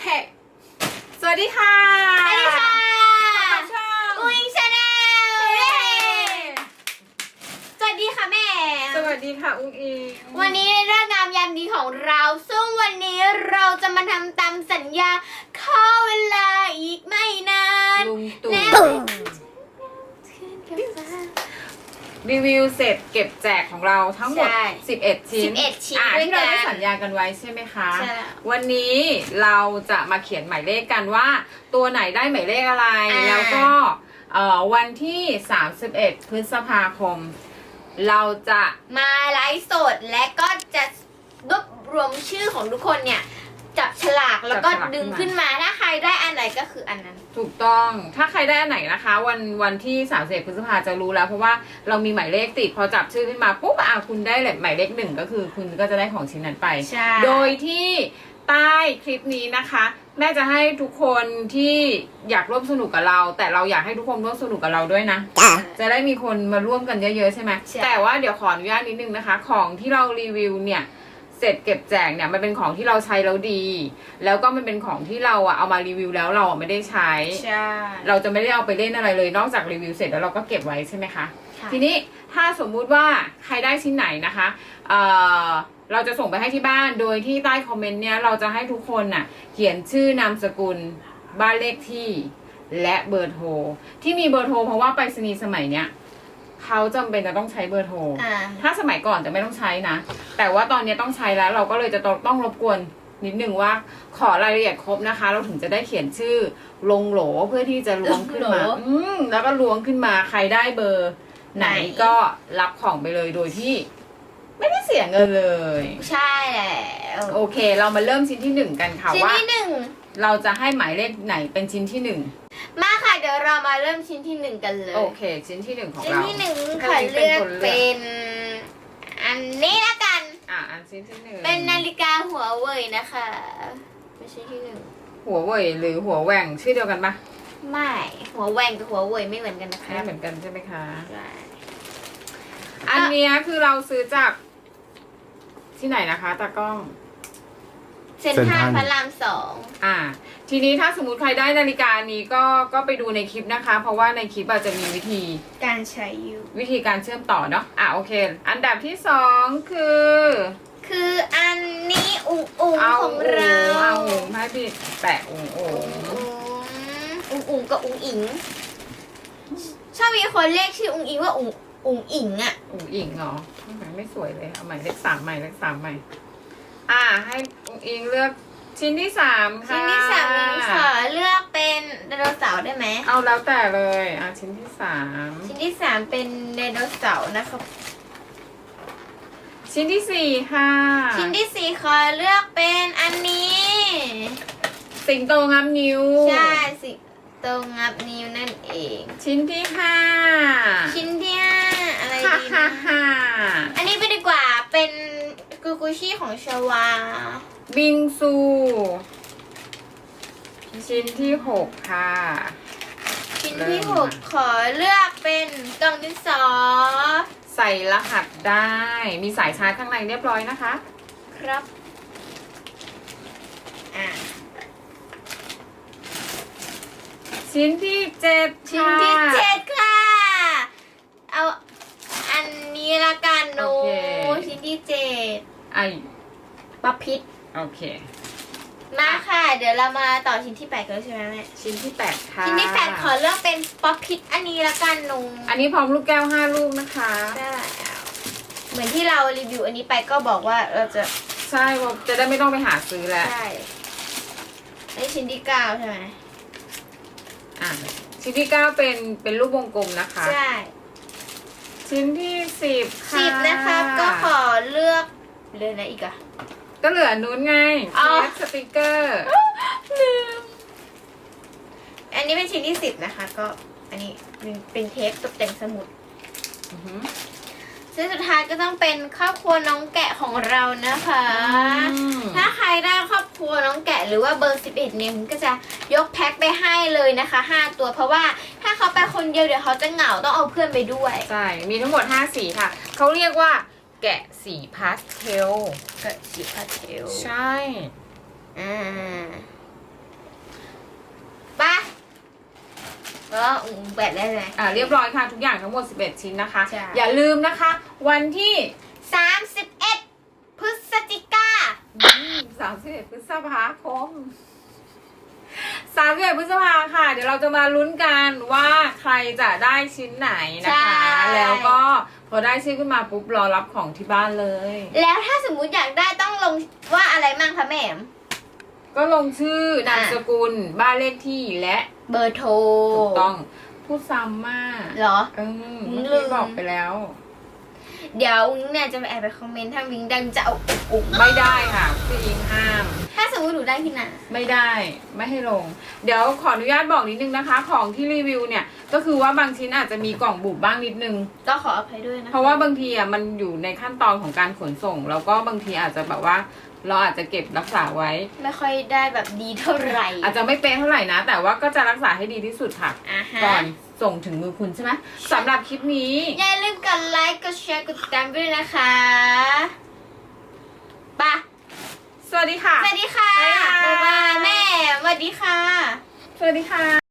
เฮ้สวัสดีค่ะสวัสดีค่ะขอบคุณช่องอุ้ยชาแนลสวัสดีค่ะแม่ สวัสดีค่ะอุ้งอิงวันนี้เรื่องงามยามดีของเราซึ่งวันนี้เราจะมาทำตามสัญญาข้อเวลาอีกไม่นานลุงตู่แน่ รีวิวเสร็จเก็บแจกของเราทั้งหมด ใช่11 ชิ้น11ชิ้นอะด้วยที่เรากันได้สัญญากันไว้ใช่ไหมคะ ใช่แล้ววันนี้เราจะมาเขียนหมายเลขกันว่า ตัวไหนได้หมายเลขอะไร อ่า แล้วก็เอ่อวันที่ 31 พฤษภาคม เราจะ มาไลฟ์สดและก็จะรวบรวมชื่อของทุกคนเนี่ย จับฉลากแล้วก็ดึงขึ้นมาถ้าใครได้อันไหนก็คืออันนั้น ถูกต้องถ้าใครได้อันไหนนะคะ วันวันที่31พฤษภาจะรู้แล้วเพราะว่าเรามีหมายเลขติดพอจับชื่อขึ้นมาปุ๊บอะคุณได้หมายเลขหนึ่งก็คือคุณก็จะได้ของชิ้นนั้นไป ใช่ โดยที่ใต้คลิปนี้นะคะ แม่จะให้ทุกคนที่อยากร่วมสนุกกับเรา แต่เราอยากให้ทุกคนร่วมสนุกกับเราด้วยนะ จะได้มีคนมาร่วมกันเยอะๆใช่ไหมใช่ แต่ว่าเดี๋ยวขออนุญาตนิดนึงนะคะ ของที่เรารีวิวเนี่ย เสร็จเก็บแจกเนี่ยมันเป็นของที่เราใช้แล้วดี แล้วก็มันเป็นของที่เราอะเอามารีวิวแล้วเราอะไม่ได้ใช้ ใช่ เราจะไม่ได้เอาไปเล่นอะไรเลย นอกจากรีวิวเสร็จแล้วเราก็เก็บไว้ใช่ไหมคะ ค่ะ ทีนี้ถ้าสมมุติว่าใครได้ชิ้นไหนนะคะเอ่อเราจะส่งไปให้ที่บ้านโดยที่ใต้คอมเมนต์เนี่ยเราจะให้ทุกคนน่ะเขียนชื่อนามสกุลบ้านเลขที่ และเบอร์โทรที่มีเบอร์โทรเพราะว่าไปรษณีย์สมัยเนี้ย เขาจำเป็นจะต้องใช้เบอร์โทร อ่า ถ้าสมัยก่อนจะไม่ต้องใช้นะ แต่ว่าตอนนี้ต้องใช้แล้วเราก็เลยจะต้องต้องรบกวนนิดนึงว่าขอรายละเอียดครบนะคะ เราถึงจะได้เขียนชื่อลงโหลเพื่อที่จะล้วงขึ้นมาโหลอืมแล้วก็ล้วงขึ้นมาใครได้เบอร์ไหนไหน ก็รับของไปเลยโดยที่ ไม่ได้เสียเงินเลย ใช่แล้วโอเค เรามาเริ่มชิ้นที่หนึ่งกันค่ะชิ้นว่า ที่หนึ่ง เราจะให้หมายเลขไหนเป็นชิ้นที่หนึ่งมาค่ะเดี๋ยวเรามาเริ่มชิ้นที่หนึ่งกันเลยโอเค ชิ้นที่หนึ่งของชิ้นเรา ที่หนึ่งให้ขอป็เลือกคนเป็น อันนี้ละกัน อะอันชิ้นที่หนึ่งเป็นนาฬิกาหัวเว่ยนะคะเป็นชิ้นที่หนึ่งหัวเว่ยหรือหัวแหว่งชื่อเดียวกันปะไม่หัวแหว่งกับหัวเว่ยไม่เหมือนกันนะคะไม่เหมือนกันใช่ไหมคะ ใช่อันเนี้ยคือเราซื้อจาก ที่ไหนนะคะตากล้องเซนเซ็นททรัรัลลพระรามสองอ่า ทีนี้ถ้าสมมติใครได้นาฬิกานี้ก็ก็ไปดูในคลิปนะคะ เพราะว่าในคลิปอาจจะมีวิธีการใช้อยู่ วิธีการเชื่อมต่อเนาะอะโอเค อันดับที่สองคือ คืออันนี้อุ๋งอุ๋งเอาของเราเอาให้พี่แปะองโอ่งอุ๋งอุ๋งกับอุ๋งอิงชอบมีคนเรียกชื่ออุ๋งอิงว่าอุ๋งอุ๋งอิงอะอุ๋งอิงเหรอทำไมไม่สวยเลยเอาใหม่เลขสามใหม่เลขสามใหม่ อ่าให้อุ๋งอิงเลือก ชิ้นที่สามค่ะชิ้นที่สามนี้ขอเลือกเป็นไดโนเสาร์ได้ไหมเอาแล้วแต่เลยอะชิ้นที่สามชิ้นที่สามเป็นไดโนเสาร์นะครับ ชิ้นที่สี่ค่ะ ชิ้นที่สี่ขอเลือกเป็นอันนี้ สิงโตงับนิ้ว ใช่สิตรงงับนิ้วนั่นเอง ชิ้นที่ห้าชิ้นที่ห้าอะไรฮ่าดีฮ่านะฮ่าอันนี้ไปดีกว่าเป็นกูกูชี่ของชวา บิงซู ชิ้นที่หกค่ะ ชิ้นเริ่ที่มหกขอเลือกเป็นกล่องดินสอ ใส่รหัสได้ มีสายชาร์จข้างในเรียบร้อยนะคะ ครับ อะ ชิ้นที่เจ็ดชิ้นที่เจ็ดค่ะ เอาอันนี้ละกันหนูโอเค ชิ้นที่เจ็ดไอป๊อปพิษ โอเค มาค่ะ เดี๋ยวเรามาต่อชิ้นที่แปดกันแล้วใช่ไหมแม่ชิ้นที่แปดค่ะชิ้นที่แปดขอเลือกเป็นป๊อปพิษอันนี้ละกันหนูอันนี้พร้อมลูกแก้วห้าลูกนะคะใช่แล้วเหมือนที่เรารีวิวอันนี้ไปก็บอกว่าเราจะใช่ว่าจะได้ไม่ต้องไปหาซื้อแล้วใช่อันนี้ชิ้นที่เก้าใช่ไหมอะชิ้นที่เก้าเป็นเป็นลูกวงกลมนะคะ ใช่ชิ้นที่สิบค่ะสิบนะครับก็ขอเลือกเลือกอะไรอีกอะ ก็เหลือนู้นไงอ๋อเทปสติกเกอร์ลืมอันนี้เป็นชิ้นที่สิบนะคะ ก็อันนี้เป็นเป็นเทปตกแต่งสมุด อือหือซึ่งสุดท้ายก็ต้องเป็นครอบครัวน้องแกะของเรานะคะอืมถ้าใครได้ครอบครัวน้องแกะหรือว่าเบอร์ 11 เนี่ยผมก็จะยกแพ็คไปให้เลยนะคะ 5 ตัวเพราะว่าถ้าเขาไปคนเดียวเดี๋ยวเขาจะเหงาต้องเอาเพื่อนไปด้วย ใช่ มีทั้งหมด 5 สีค่ะ เขาเรียกว่า แกะสีพาสเทล เกิสีพาสเทลใช่อ่าไปะแล้วอุ้งแปดได้เลย อ่าเรียบร้อยค่ะ ทุกอย่างทั้งหมด 11 ชิ้นนะคะอย่าลืมนะคะ วันที่สามสิบเอ็ดพฤศจิกา 31พฤษภาคม31พฤษภาค่ะ เดี๋ยวเราจะมาลุ้นกันว่าใครจะได้ชิ้นไหนนะคะ แล้วก็ อได้ชื่อขึ้นมาปุ๊บรอรับของที่บ้านเลย แล้วถ้าสมมุติอยากได้ต้องลงว่าอะไรมั่งคะแม่แอมก็ลงชื่อนามสกุลบ้านเลขที่และเบอร์โทรถูกต้องพูดซ้ำมากเหรอ เออเมื่อลืกี้มบอกไปแล้ว เดี๋ยววิงเนี่ยจะไปแอบไปคอมเมนต์ถ้าวิงดังจะเอาอุกอุกไม่ได้ค่ะพี่อิงห้าม ถ้าสมมติหนูได้พี่นาไม่ได้ไม่ให้ลง เดี๋ยวขออนุญาตบอกนิดนึงนะคะ ของที่รีวิวเนี่ยก็คือว่าบางชิ้นอาจจะมีกล่องบุบบ้างนิดนึง ก็ขออภัยด้วยนะคะเพราะว่าบางทีอะมันอยู่ในขั้นตอนของการขนส่ง แล้วก็บางทีอาจจะแบบว่า เราอาจจะเก็บรักษาไว้ ไม่ค่อยได้แบบดีเท่าไหร่อาจจะไม่เป๊ะเท่าไหร่นะ แต่ว่าก็จะรักษาให้ดีที่สุดค่ะ อ่าฮะก่อนส่งถึงมือคุณใช่ไหมสำหรับคลิปนี้ อย่าลืมกดไลค์กดแชร์กดติดตามด้วยนะคะไปะสวัสดีค่ะ สวัสดีค่ะ บ๊ายบาย บ๊ายบายแม่สวัสดีค่ะ สวัสดีค่ะ